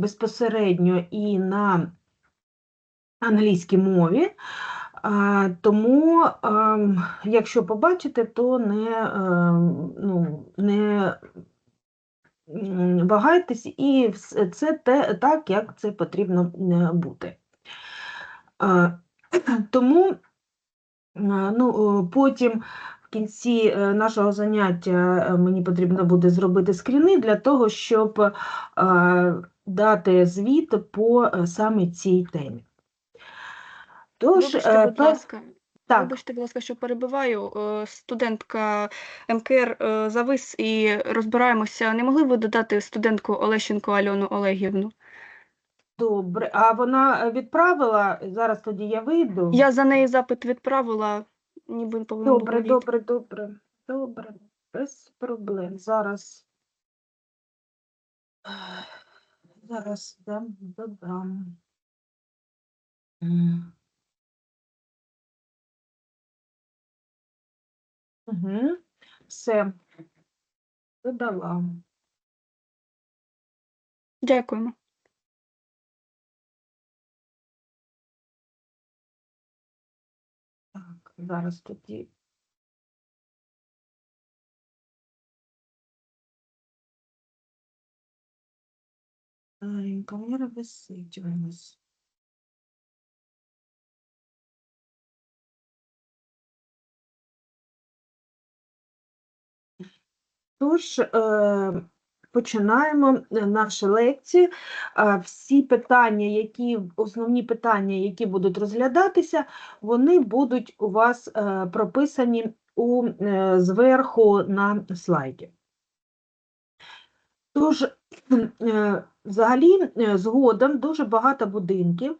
безпосередньо і на англійській мові. Тому, ем, якщо побачите, то не, ем, ну, не вагайтесь, і це те, так, як це потрібно е, бути. Тому е, ну, потім в кінці е, нашого заняття мені потрібно буде зробити скріни для того, щоб дати звіт по е, саме цій темі. Тож, Вибачте, е, будь ласка, так, вибачте, будь ласка, що перебиваю. Е, Студентка МКР завис і розбираємося. Не могли б ви додати студентку Олещенко Альону Олегівну? добре. А вона відправила, зараз тоді я вийду. Я за неї запит відправила, ніби повинен був Добре, добре, добре, добре, без проблем. Зараз. Зараз дам, додам. Угу. Все. Додала. Дякуємо. Так, зараз тоді. У нас. Тож, е, починаємо е, нашу лекцію. Е, Всі питання, які, основні питання, які будуть розглядатися, вони будуть у вас прописані у, зверху на слайді. Тож, взагалі, е, згодом дуже багато будинків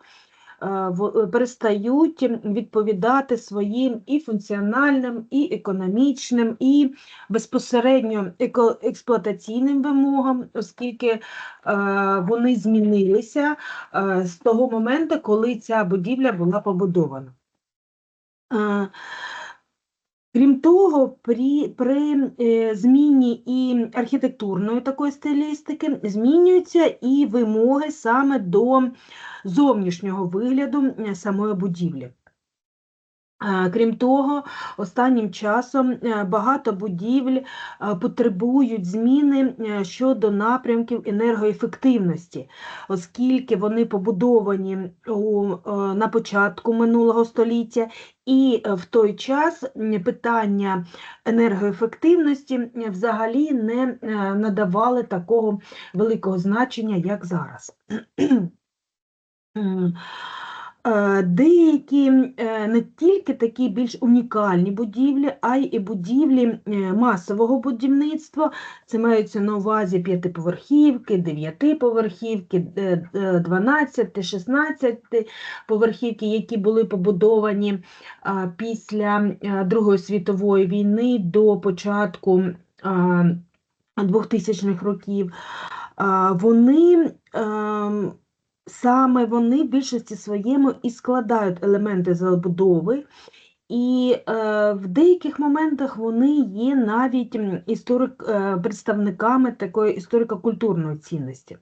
е, е, перестають відповідати своїм і функціональним, і економічним, і безпосередньо експлуатаційним вимогам, оскільки е, вони змінилися е, з того моменту, коли ця будівля була побудована. Крім того, при, при е, зміні і архітектурної такої стилістики змінюються і вимоги саме до зовнішнього вигляду е, самої будівлі. Крім того, останнім часом е, багато будівель е, потребують зміни е, щодо напрямків енергоефективності, оскільки вони побудовані у, на початку минулого століття, і в той час питання енергоефективності взагалі не надавали такого великого значення, як зараз. Е, Деякі е, не тільки такі більш унікальні будівлі, а й будівлі е, масового будівництва. Це маються на увазі п'ятиповерхівки, дев'ятиповерхівки, е, е, 12, 16 поверхівки, які були побудовані після Другої світової війни до початку 2000-х років. Вони ем, саме вони в більшості своєму і складають елементи забудови, і е, в деяких моментах вони є навіть історик, е, представниками такої історико-культурної цінності.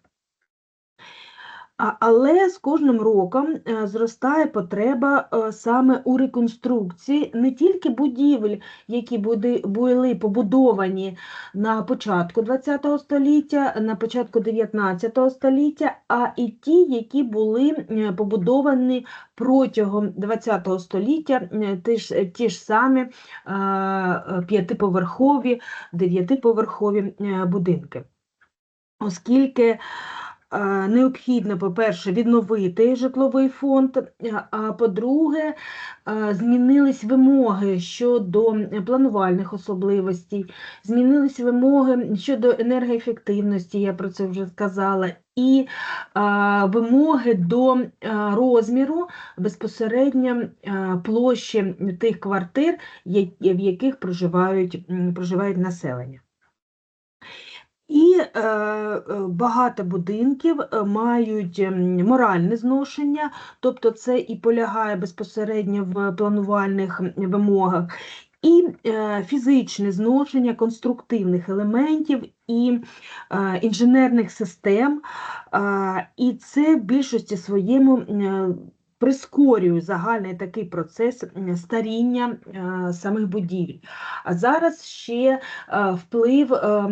Але з кожним роком е, зростає потреба е, саме у реконструкції не тільки будівель, які були побудовані на початку ХХ століття, на початку 19 століття, а і ті, які були е, побудовані протягом ХХ століття, ті ж, ті ж самі п'ятиповерхові, дев'ятиповерхові будинки. Оскільки необхідно, по-перше, відновити житловий фонд, а по-друге, змінились вимоги щодо планувальних особливостей, змінились вимоги щодо енергоефективності, я про це вже сказала, і вимоги до розміру безпосередньо площі тих квартир, в яких проживають, проживають населення. І е, е, багато будинків е, мають ем, моральне зношення, тобто це і полягає безпосередньо в планувальних вимогах, і е, фізичне зношення конструктивних елементів і е, інженерних систем, е, і це в більшості своєму е, прискорює загальний такий процес старіння е, самих будівель. А зараз ще е, вплив е,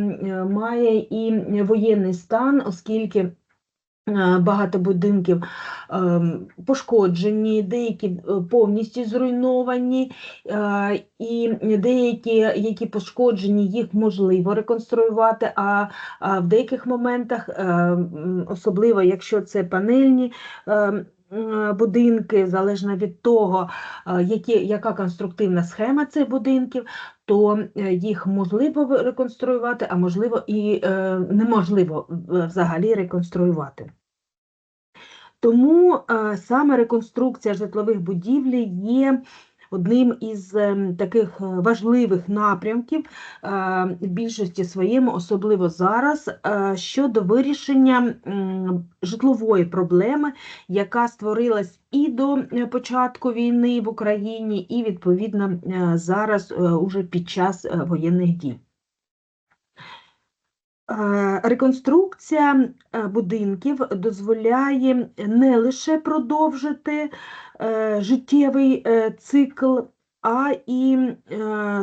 має і воєнний стан, оскільки багато будинків пошкоджені, деякі повністю зруйновані, і деякі, які пошкоджені, їх можливо реконструювати, а, в деяких моментах, особливо якщо це панельні будинки, залежно від того, е, які, яка конструктивна схема цих будинків, то е, їх можливо реконструювати, а можливо і е, неможливо е, взагалі реконструювати. Тому е, саме реконструкція житлових будівлі є одним із ем, таких е, важливих напрямків е, в більшості своєму, особливо зараз, е, щодо вирішення житлової проблеми, яка створилась і до початку війни в Україні, і відповідно зараз уже під час воєнних дій. Е, Реконструкція е, будинків дозволяє не лише продовжити е, життєвий цикл, а і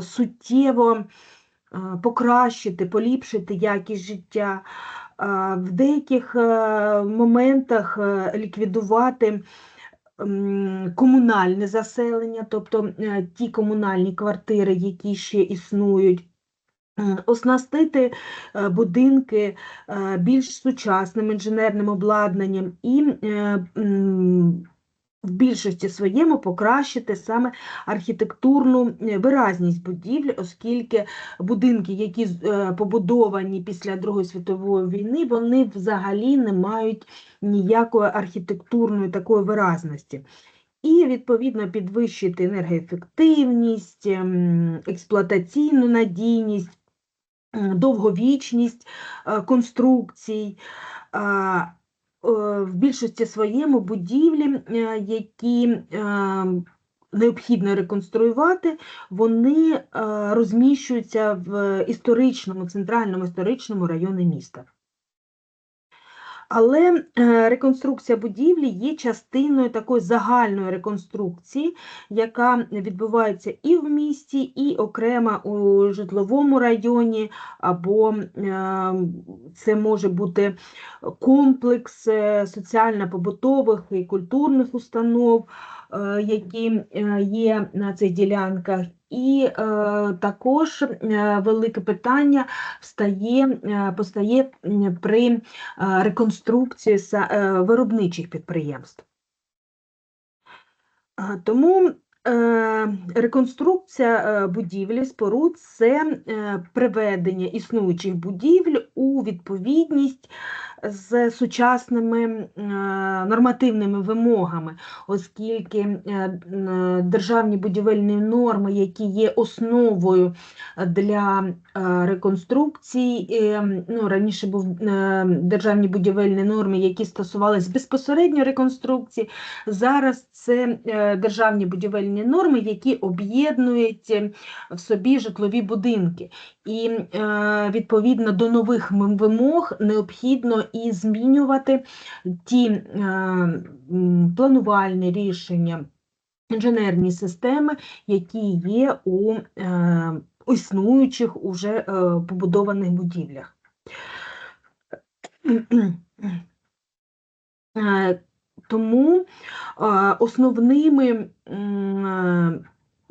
суттєво покращити, поліпшити якість життя, в деяких моментах ліквідувати комунальне заселення, тобто ті комунальні квартири, які ще існують. М, Оснастити е, будинки е, більш сучасним інженерним обладнанням і е, в більшості своєму покращити саме архітектурну е, виразність будівлі, оскільки будинки, які е, побудовані після Другої світової війни, вони взагалі не мають ніякої архітектурної такої виразності. І, відповідно, підвищити енергоефективність, ем, експлуатаційну надійність, довговічність е, конструкцій. Е, В більшості своєму будівлі, е, які необхідно реконструювати, вони розміщуються в історичному, центральному історичному районі міста. Але е, реконструкція будівлі є частиною такої загальної реконструкції, яка відбувається і в місті, і окремо у житловому районі, або е, це може бути комплекс е, соціально-побутових і культурних установ, які е, є на цих ділянках. І е, також е, велике питання встає, е, постає при е, реконструкції са- е, виробничих підприємств. Тому е, реконструкція е, будівлі, споруд це е, приведення існуючих будівель у відповідність з сучасними е, нормативними вимогами, оскільки е, державні будівельні норми, які є основою для е, реконструкцій, е, ну, раніше був е, державні будівельні норми, які стосувалися безпосередньо реконструкції, Зараз це е, державні будівельні норми, які об'єднують е, в собі житлові будинки. І е, відповідно до нових вимог необхідно і змінювати ті е, планувальні рішення, інженерні системи, які є у е, існуючих уже е, побудованих будівлях. Тому основними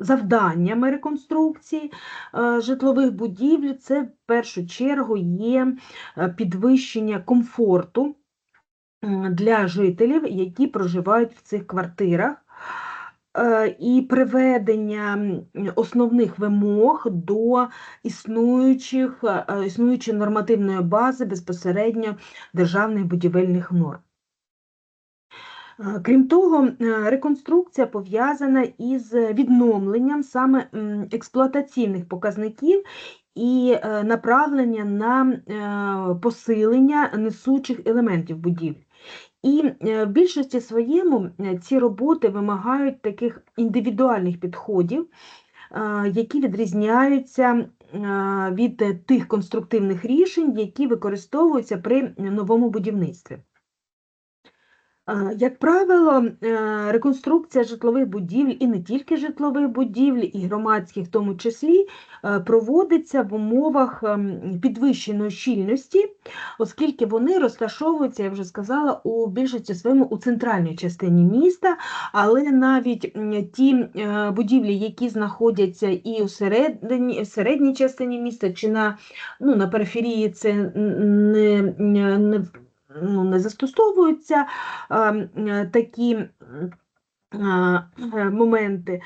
завданнями реконструкції е, житлових будівель це в першу чергу є е, підвищення комфорту для жителів, які проживають в цих квартирах. е, І приведення основних вимог до існуючих, існуючої нормативної бази безпосередньо державних будівельних норм. Крім того, е, реконструкція пов'язана із відновленням саме експлуатаційних показників і е, направлення на е, посилення несучих елементів будівлі. І в більшості своєму ці роботи вимагають таких індивідуальних підходів, які відрізняються від тих конструктивних рішень, які використовуються при новому будівництві. Як правило, е, реконструкція житлових будівель і не тільки житлових будівель, і громадських в тому числі, е, проводиться в умовах ем, підвищеної щільності, оскільки вони розташовуються, я вже сказала, у більшості своєму у центральній частині міста, але навіть ті е, будівлі, які знаходяться і у середині, в середній частині міста, чи на, ну, на периферії, це не, не, ну, не застосовуються а, такі е, моменти.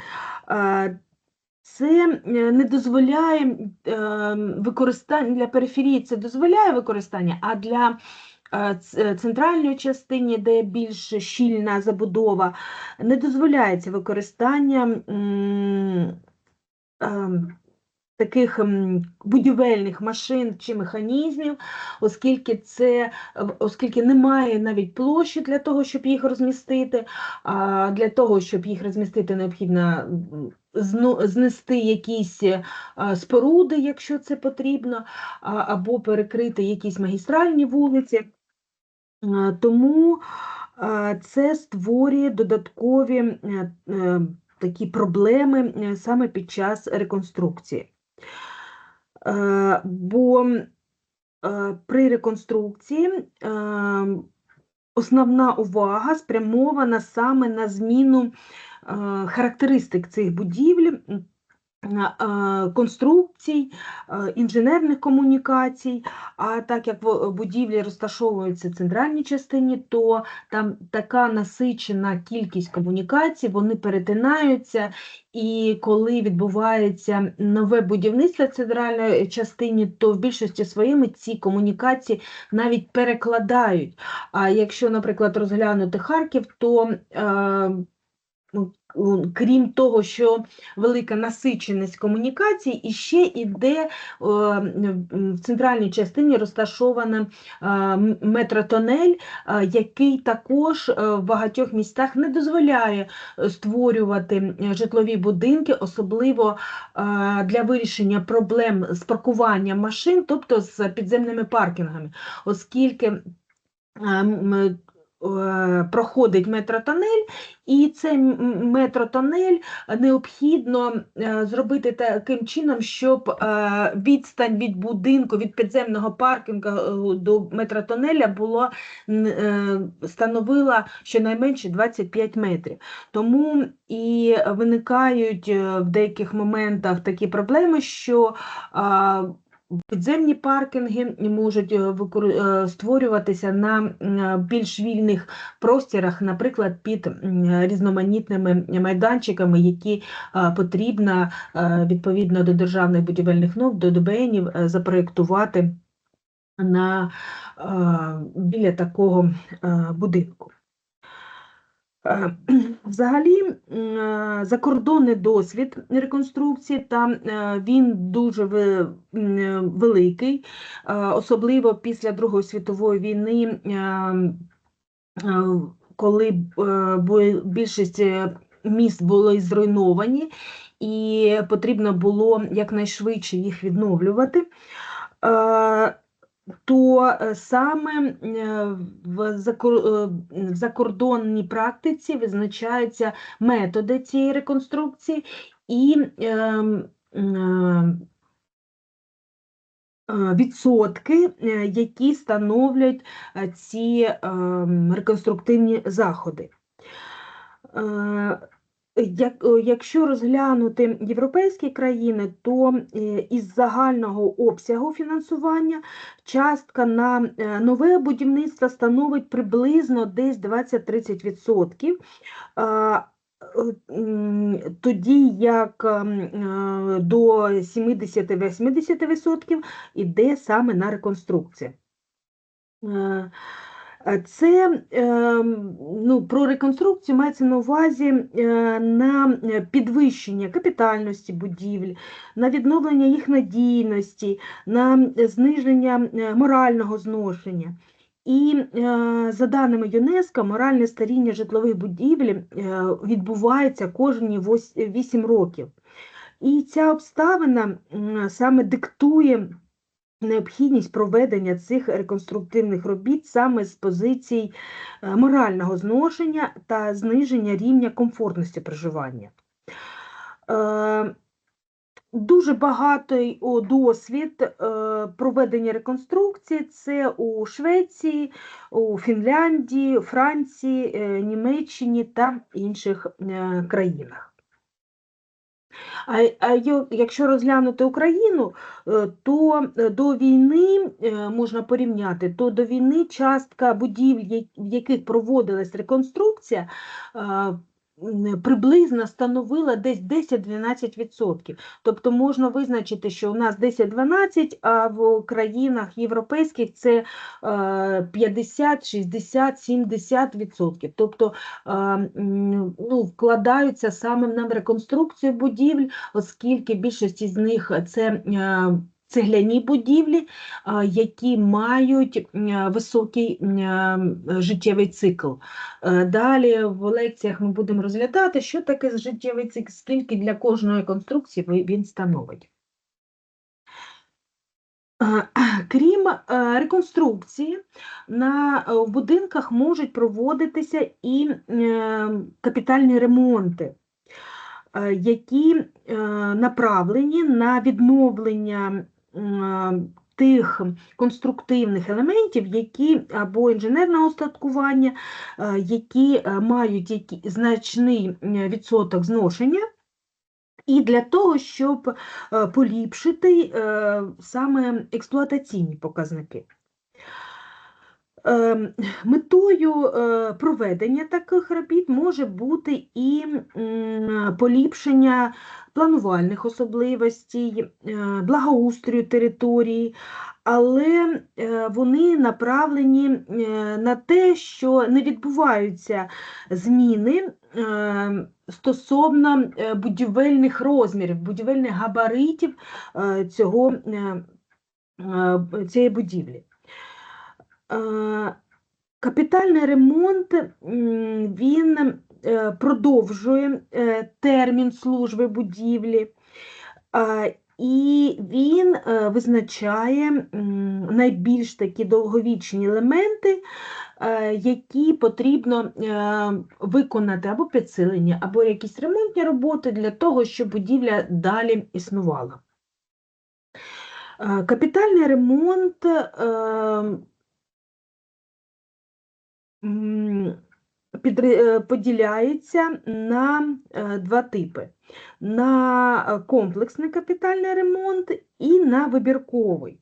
Це е, не дозволяє е, використання для периферії, це дозволяє використання, а для е, центральної частини, де більш щільна забудова, не дозволяється використання ем, таких будівельних машин чи механізмів, оскільки це оскільки немає навіть площі для того, щоб їх розмістити. А для того, щоб їх розмістити, необхідно знести якісь е, споруди, якщо це потрібно, або перекрити якісь магістральні вулиці. Е, Тому е, це створює додаткові е, е, такі проблеми е, саме під час реконструкції. Е, Бо е, при реконструкції е, основна увага спрямована саме на зміну характеристик цих будівель, конструкцій, е, інженерних комунікацій. А так як в- будівлі розташовуються в центральній частині, то там така насичена кількість комунікацій, вони перетинаються, і коли відбувається нове будівництво в центральній частині, то в більшості своїми ці комунікації навіть перекладають. А якщо, наприклад, розглянути Харків, то е, крім того, що велика насиченість комунікацій, і ще іде е, в центральній частині розташована е, метротонель, е, який також в багатьох містах не дозволяє створювати житлові будинки, особливо для вирішення проблем з паркуванням машин, тобто з підземними паркінгами, оскільки проходить метротонель, і цей метротонель необхідно е, зробити таким чином, щоб е, відстань від будинку, від підземного паркінгу е, до метротонеля було е, становила щонайменше 25 метрів. Тому і виникають е, в деяких моментах такі проблеми, що Підземні паркінги можуть е, е, створюватися на більш вільних простірах, наприклад, під різноманітними майданчиками, які е, потрібно е, відповідно до державних будівельних норм, до ДБНів е, запроєктувати на, е, біля такого е, будинку. Е, Взагалі, е, закордонний досвід реконструкції, там е, він дуже великий, особливо після Другої світової війни, коли більшість міст були зруйновані, і потрібно було якнайшвидше їх відновлювати. То е, саме е, е, в закордонній практиці визначаються методи цієї реконструкції і ем, відсотки, які становлять ці ем, реконструктивні заходи. Як, е, якщо розглянути європейські країни, то е, із загального обсягу фінансування частка на е, нове будівництво становить приблизно десь 20-30%. Е, Тоді як до 70-80% іде саме на реконструкцію. Е, Е, Це ем, ну, про реконструкцію мається на увазі е, на е, підвищення капітальності будівель, на відновлення їх надійності, на зниження е, морального зношення. І е, за даними ЮНЕСКО, моральне старіння житлових будівель е, відбувається кожні 8 років. І ця обставина саме диктує необхідність проведення цих реконструктивних робіт саме з позицій е, морального зношення та зниження рівня комфортності проживання. Е, Дуже багатий досвід е, проведення реконструкції це у Швеції, у Фінляндії, Франції, Німеччині та інших країнах. А, а якщо розглянути Україну, е, то е, до війни е, можна порівняти, то до війни частка будівель, в яких проводилась реконструкція, приблизно становила десь 10-12%. Тобто можна визначити, що у нас 10-12, а в країнах європейських це е, 50, 60, 70%. Тобто е, ну, вкладаються саме на реконструкцію будівель, оскільки більшість з них це е, цегляні будівлі, які мають високий життєвий цикл. Е, Далі в лекціях ми будемо розглядати, що таке життєвий цикл, скільки для кожної конструкції він становить. Е, Крім е, реконструкції, на е, в будинках можуть проводитися і е, капітальні ремонти, е, які е, направлені на відновлення тих конструктивних елементів, які або інженерного устаткування, е, які е, мають значний відсоток зношення. І для того, щоб е, поліпшити саме експлуатаційні показники. Ем, Метою проведення таких робіт може бути і поліпшення планувальних особливостей, е, благоустрою території, але е, вони направлені е, на те, що не відбуваються зміни стосовно будівельних розмірів, будівельних габаритів цього, цієї будівлі. Капітальний ремонт він продовжує е, термін служби будівлі, е, і він е, визначає найбільш такі довговічні елементи, е, які потрібно е, виконати або підсилення, або якісь ремонтні роботи для того, щоб будівля далі існувала. Е, Капітальний ремонт е, е, поділяється на е, два типи: на е, комплексний капітальний ремонт і на вибірковий.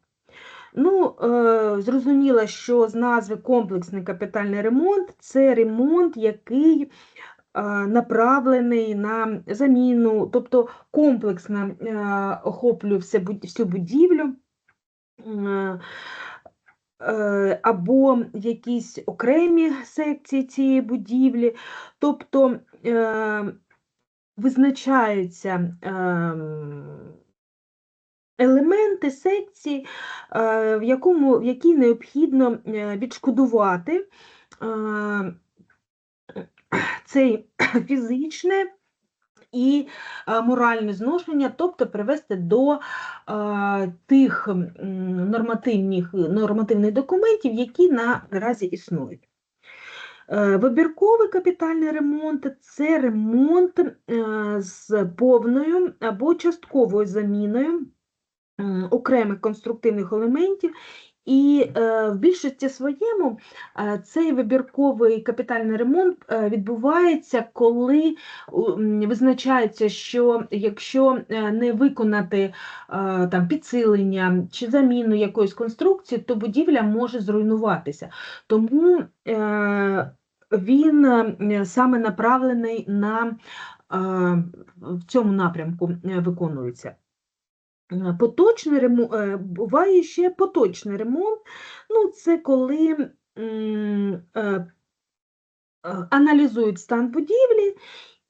Ну, е, зрозуміло, що з назви комплексний капітальний ремонт це ремонт, який е, направлений на заміну, тобто комплексно е, охоплює всю будівлю. Е, е, або якісь окремі секції цієї будівлі, тобто е, визначаються ем, елементи секції, е, в, якому, в якій необхідно е, відшкодувати е, цей фізичне і е, моральне зношення, тобто привести до е, тих нормативних, нормативних документів, які наразі існують. Е, Вибірковий капітальний ремонт це ремонт з повною або частковою заміною окремих конструктивних елементів. І е, в більшості своєму е, цей вибірковий капітальний ремонт е, відбувається, коли визначається, що якщо е, не виконати е, там, підсилення чи заміну якоїсь конструкції, то будівля може зруйнуватися. Тому е, він е, саме направлений на е, в цьому напрямку е, виконується. Е, Поточний ремонт, буває ще поточний ремонт. Ну, це коли е, е, аналізують стан будівлі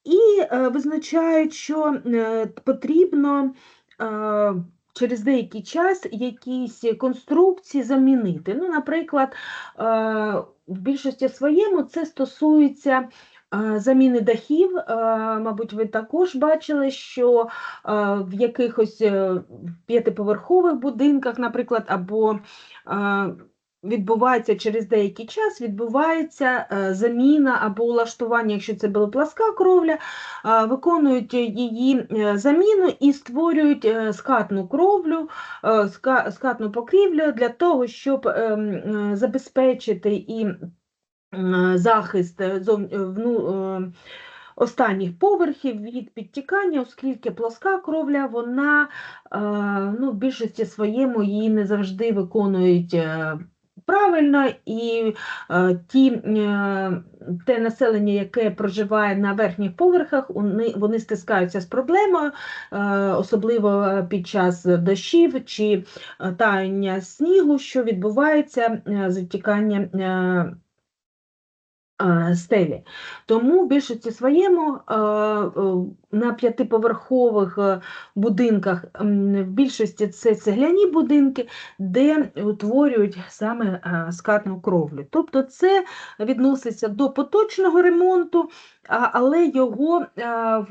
і е, визначають, що е, потрібно е, через деякий час якісь конструкції замінити. Ну, наприклад, е, в більшості своєму це стосується Е, Заміни дахів, е, мабуть, ви також бачили, що е, в якихось е, п'ятиповерхових будинках, наприклад, або е, відбувається через деякий час, відбувається е, заміна або улаштування, якщо це була пласка кровля, е, виконують її е, заміну і створюють е, скатну кровлю, е, скатну покрівлю для того, щоб ем, е, забезпечити і захист е, вну, е, останніх поверхів від підтікання, оскільки плоска кровля, вона ну, в більшості своєму її не завжди виконують правильно, і е, ті, е, те населення, яке проживає на верхніх поверхах, вони, вони стискаються з проблемою, е, особливо під час дощів чи таяння снігу, що відбувається затікання е, е, стелі. Тому в більшості своєму е, е, на п'ятиповерхових е, будинках, в більшості це цегляні будинки, де утворюють саме е, скатну кровлю. Тобто це відноситься до поточного ремонту, але його е,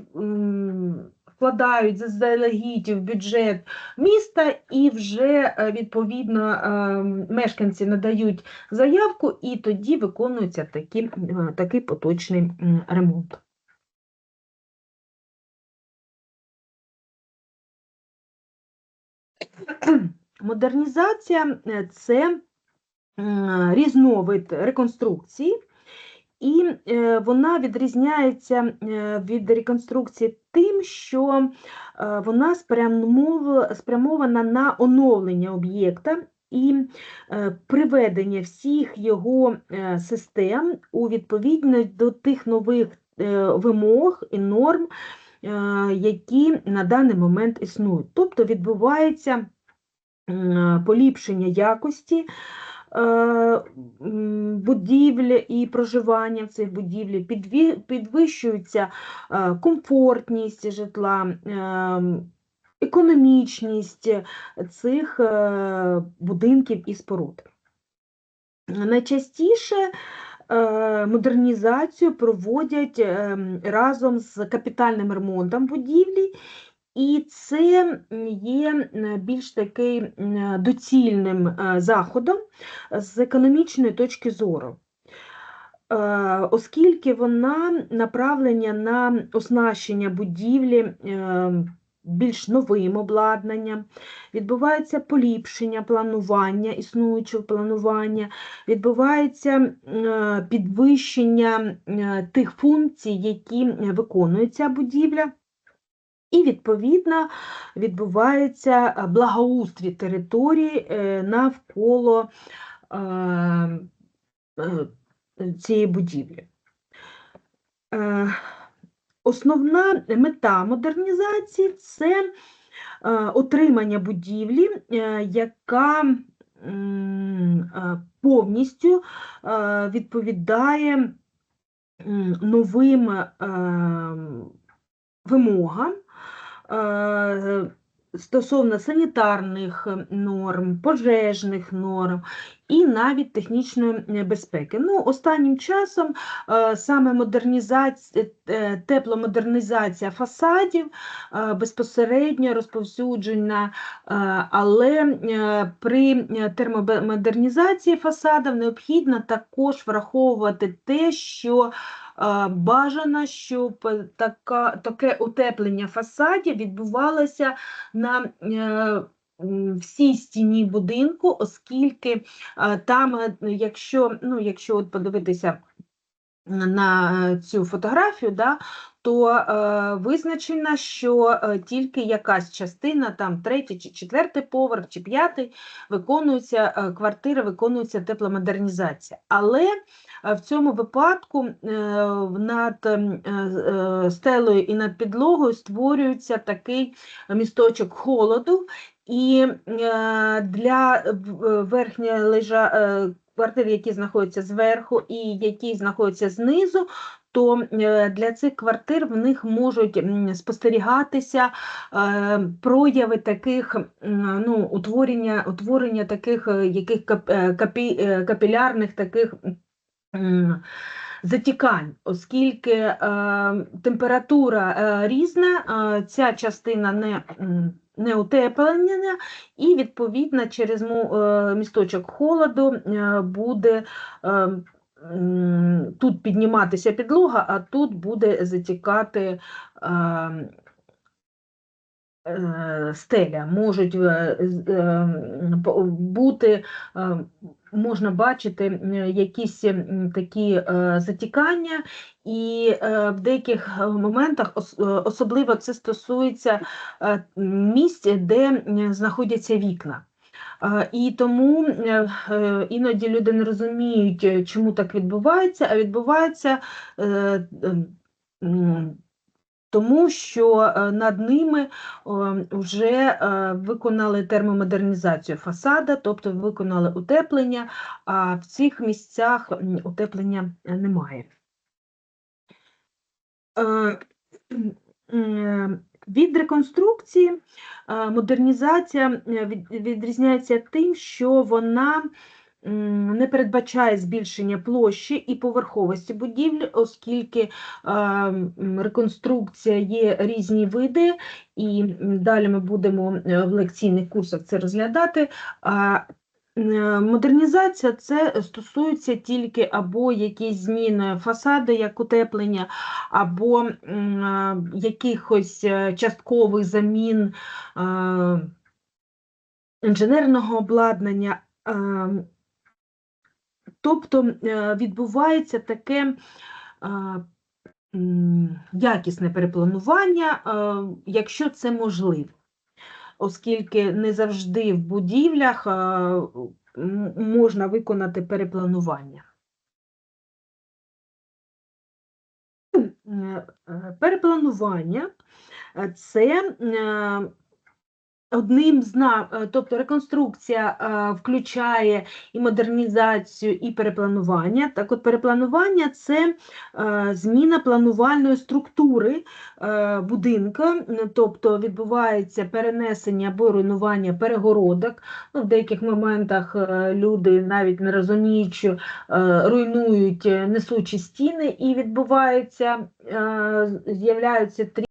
вкладають заздалегідь в бюджет міста і вже е, відповідно е, мешканці надають заявку, і тоді виконується такі, е, такий поточний ремонт. Модернізація е, це різновид реконструкції, і е, вона відрізняється е, від реконструкції тим, що е, вона спрямов- спрямована на оновлення об'єкта і приведення всіх його систем у відповідність до тих нових вимог і норм, які на даний момент існують. Тобто відбувається поліпшення якості будівлі і проживання в цих будівлі, підвищується е, комфортність житла, ем, економічність цих е, будинків і споруд. Найчастіше е, модернізацію проводять разом з капітальним ремонтом будівлі, і це є більш такий доцільним е, заходом з економічної точки зору. Е, Оскільки вона направлення на оснащення будівлі е, більш новим обладнанням, відбувається поліпшення планування, існуючого планування, відбувається підвищення тих функцій, які виконує ця будівля. І, відповідно, відбувається е, благоустрій території е, навколо е, цієї будівлі. Основна мета модернізації це отримання будівлі, яка повністю відповідає новим вимогам стосовно санітарних норм, пожежних норм і навіть технічної е, безпеки. Ну, останнім часом е, саме модернізація, е, тепломодернізація фасадів безпосередньо розповсюджена, але при термомодернізації фасадів необхідно також враховувати те, що бажано, щоб е, така, таке утеплення фасадів відбувалося на е, всій стіні будинку, оскільки е, там, якщо, ну, якщо от подивитися на цю фотографію, да, то е, визначено, що е, тільки якась частина, там третій чи четвертий поверх, чи п'ятий, виконується е, квартира, виконується тепломодернізація. Але е, в цьому випадку над стелею і над підлогою створюється такий місточок холоду, і для верхньої лежа е, квартир, які знаходяться зверху і які знаходяться знизу, то е, для цих квартир в них можуть спостерігатися е, прояви таких ну, утворення, утворення таких е, яких капі, капілярних таких затікань, оскільки температура різна, ця частина не, не утеплена, і відповідно через місточок холоду буде тут підніматися підлога, а тут буде затікати. е, е, Стеля можуть е, бути, можна бачити якісь такі затікання, і в деяких моментах ос- особливо це стосується місць, де знаходяться вікна. І тому е, е, іноді люди не розуміють, е, чому так відбувається, а відбувається ем, тому, що над ними вже виконали термомодернізацію фасада, тобто виконали утеплення, а в цих місцях утеплення немає. Від реконструкції е, модернізація е, відрізняється тим, що вона не передбачає збільшення площі і поверховості будівлі, оскільки е, реконструкція є різні види, і далі ми будемо в лекційних курсах це розглядати. Е, Модернізація це стосується тільки або якісь зміни фасаду, як утеплення, або е, якихось е, часткових замін інженерного обладнання. Тобто відбувається таке якісне перепланування, якщо це можливо, оскільки не завжди в будівлях е, можна виконати перепланування. Е, е, Перепланування це одним з на, е, тобто реконструкція е, включає і модернізацію, і перепланування. Так от перепланування це е, зміна планувальної структури е, будинка, тобто відбувається перенесення або руйнування перегородок. Ну, в деяких моментах люди навіть не е, руйнують несучі стіни, і відбувається, з'являються трі-